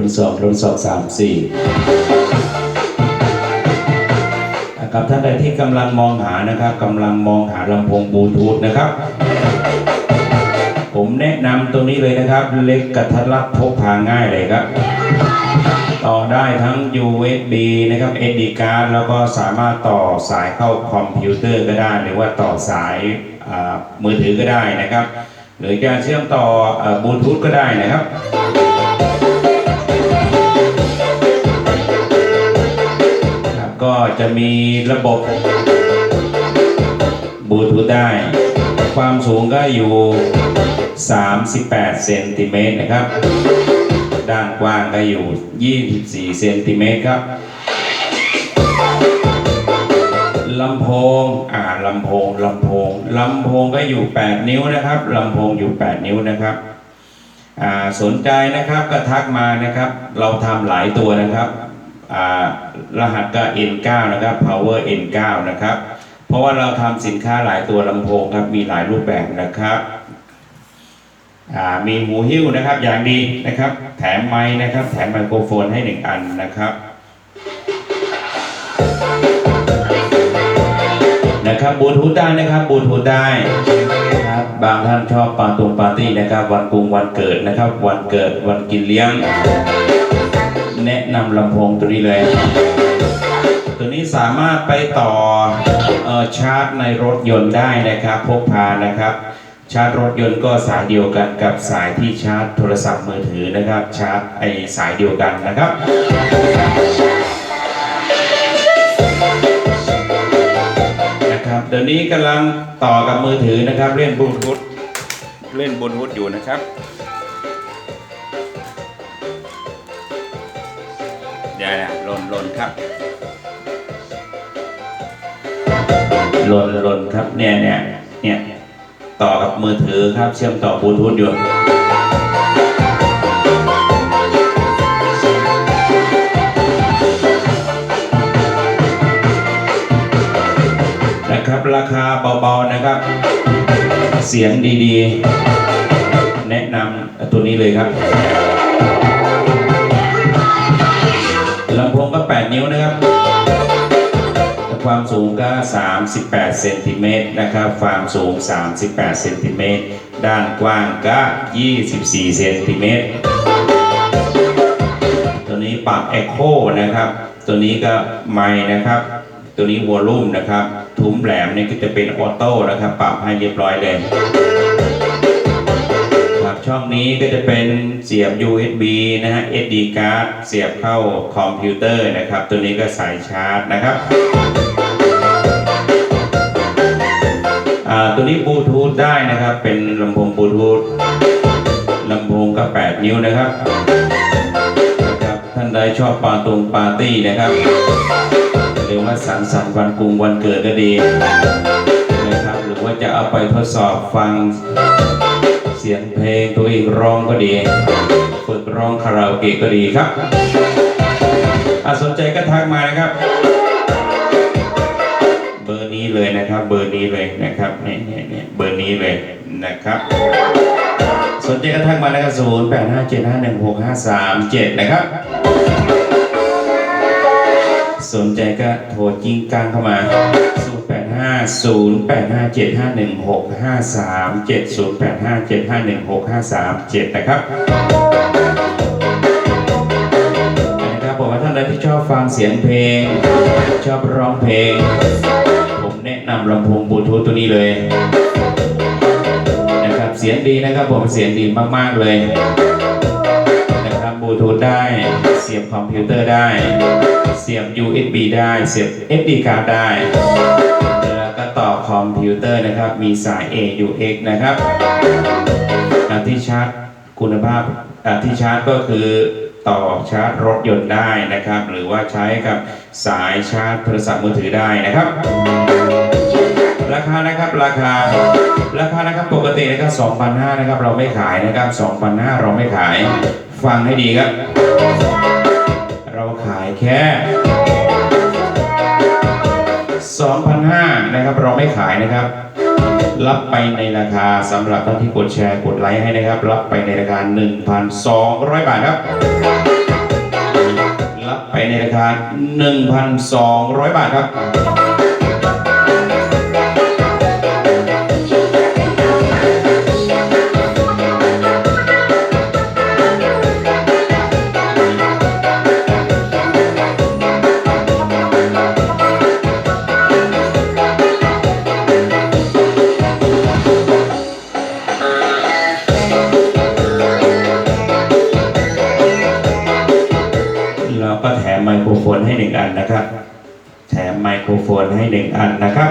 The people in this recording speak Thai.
รุนสองรุนสองสามสี่ครับท่านใดที่กำลังมองหานะครับกำลังมองหาลำโพงบลูทูธนะครับ ผมแนะนำตรงนี้เลยนะครับ เล็กกระทัดรัดพกพาง่ายเลยครับ ต่อได้ทั้ง USB นะครับ SD card แล้วก็สามารถต่อสายเข้าคอมพิวเตอร์ก็ได้ หรือว่าต่อสายมือถือก็ได้นะครับ หรือจะเชื่อมต่อบลูทูธก็ได้นะครับ ก็จะมีระบบบลูทูธได้ ความสูงก็อยู่ 38 เซนติเมตรนะครับ ด้านกว้างก็อยู่ 24 เซนติเมตรครับลำโพง อ่าลำโพง ลำโพง ลำโพงก็อยู่ 8 นิ้วนะครับ ลำโพงอยู่ 8 นิ้วนะครับ อ่า สนใจนะครับก็ทักมานะครับ เราทำหลายตัวนะครับ รหัสก็ N9 นะครับ Power N9 นะครับ เพราะว่าเราทำสินค้าหลายตัวลำโพงครับ มีหลายรูปแบบนะครับ มีหูหิ้วนะครับอย่างดีนะครับ แถมไม้นะครับ แถมไมโครโฟนให้หนึ่งอันนะครับนะครับบูทูธได้นะครับบูทูธได้ครับบางท่านชอบปาตรงปาร์ตี้นะครับ วันกรุงวันเกิดนะครับ วันเกิดวันกินเลี้ยง แนะนำลำโพงตัวนี้เลย ตัวนี้สามารถไปต่อออชาร์จในรถยนต์ได้นะครับ พกพานะครับ ชาร์จรถยนต์ก็สายเดียวกันกับสายที่ชาร์จโทรศัพท์มือถือนะครับ ชาร์จไอสายเดียวกันนะครับนะครับเดี๋ยวนี้กำลังต่อกับมือถือนะครับ เล่นบลูทูธเล่นบลูทูธอยู่นะครับ เดี๋ยวนะหล่นหล่นครับหล่นหล่นครับเนี่ยเนี่ยเนี่ยต่อกับมือถือครับเชื่อมต่อบลูทูธอยู่นะครับราคาเบาๆนะครับ เสียงดีๆ แนะนำตัวนี้เลยครับ 8 นิ้วนะครับ ความสูงก็ 38 เซนติเมตรนะครับ ความสูง 38 เซนติเมตร ด้านกว้างก็ 24 เซนติเมตร ตัวนี้ปรับ Echo นะครับ ตัวนี้ก็ไมค์นะครับ ตัวนี้วอลลุ่มนะครับ ทุ้มแหลมนี่ก็จะเป็นออโต้นะครับ ปรับให้เรียบร้อยเลย ช่องนี้ก็จะเป็นเสียบ USB นะฮะ SD card เสียบเข้าคอมพิวเตอร์นะครับ ตัวนี้ก็สายชาร์จนะครับอ่าตัวนี้บลูทูธได้นะครับ เป็นลำโพงบลูทูธลำโพงก็ 8 นิ้วนะครับนะครับ ท่านใดชอบปาตรงปาร์ตี้นะครับ หรือว่าสังสรรค์วันกรุงวันเกิดก็ดีนะครับ หรือว่าจะเอาไปทดสอบฟัง ร้องก็ดี ฝึกร้องคาราโอเกะก็ดีครับอาสนใจก็ทักมานะครับ เบอร์นี้เลยนะครับ เบอร์นี้เลยนะครับเนี่ยเนี่ยเนี่ยเบอร์นี้เลยนะครับ สนใจก็ทักมานะครับศูนย์แปดห้าเจ็ดห้าหนึ่งหกห้าสามเจ็ดนะครับ สนใจก็โทรจิ้งกลางเข้ามา 0 8 5 0 8 5 7 5 1 6 5 3 7 0 8 5 7 5 1 6 5 3 7นะครับนะครับบอกว่าท่านใดที่ชอบฟังเสียงเพลง ชอบร้องเพลง ผมแนะนำลำโพงบลูทูธตัวนี้เลยนะครับเสียงดีนะครับผมเสียงดีมากๆเลยับบลูทูธได้ เสียบคอมพิวเตอร์ได้ เสียบ USB ได้ เสียบ SD card ได้ แล้วก็ต่อคอมพิวเตอร์นะครับ มีสาย AUX นะครับอ่าที่ชาร์จคุณภาพอ่าที่ชาร์จก็คือต่อชาร์จรถยนต์ได้นะครับ หรือว่าใช้กับสายชาร์จโทรศัพท์มือถือได้นะครับ ราคานะครับราคาราคานะครับปกตินะครับ2,500นะครับเราไม่ขายนะครับ2,500เราไม่ขาย ฟังให้ดีครับ เราขายแค่ 2,500นะครับ เราไม่ขายนะครับ รับไปในราคาสำหรับท่านที่กดแชร์กดไลค์ให้นะครับ รับไปในราคา 1,200 บาทครับ รับไปในราคา 1,200 บาทครับ ก็แถมไมโครโฟนให้หนึ่งอันนะครับ แถมไมโครโฟนให้หนึ่งอันนะครับ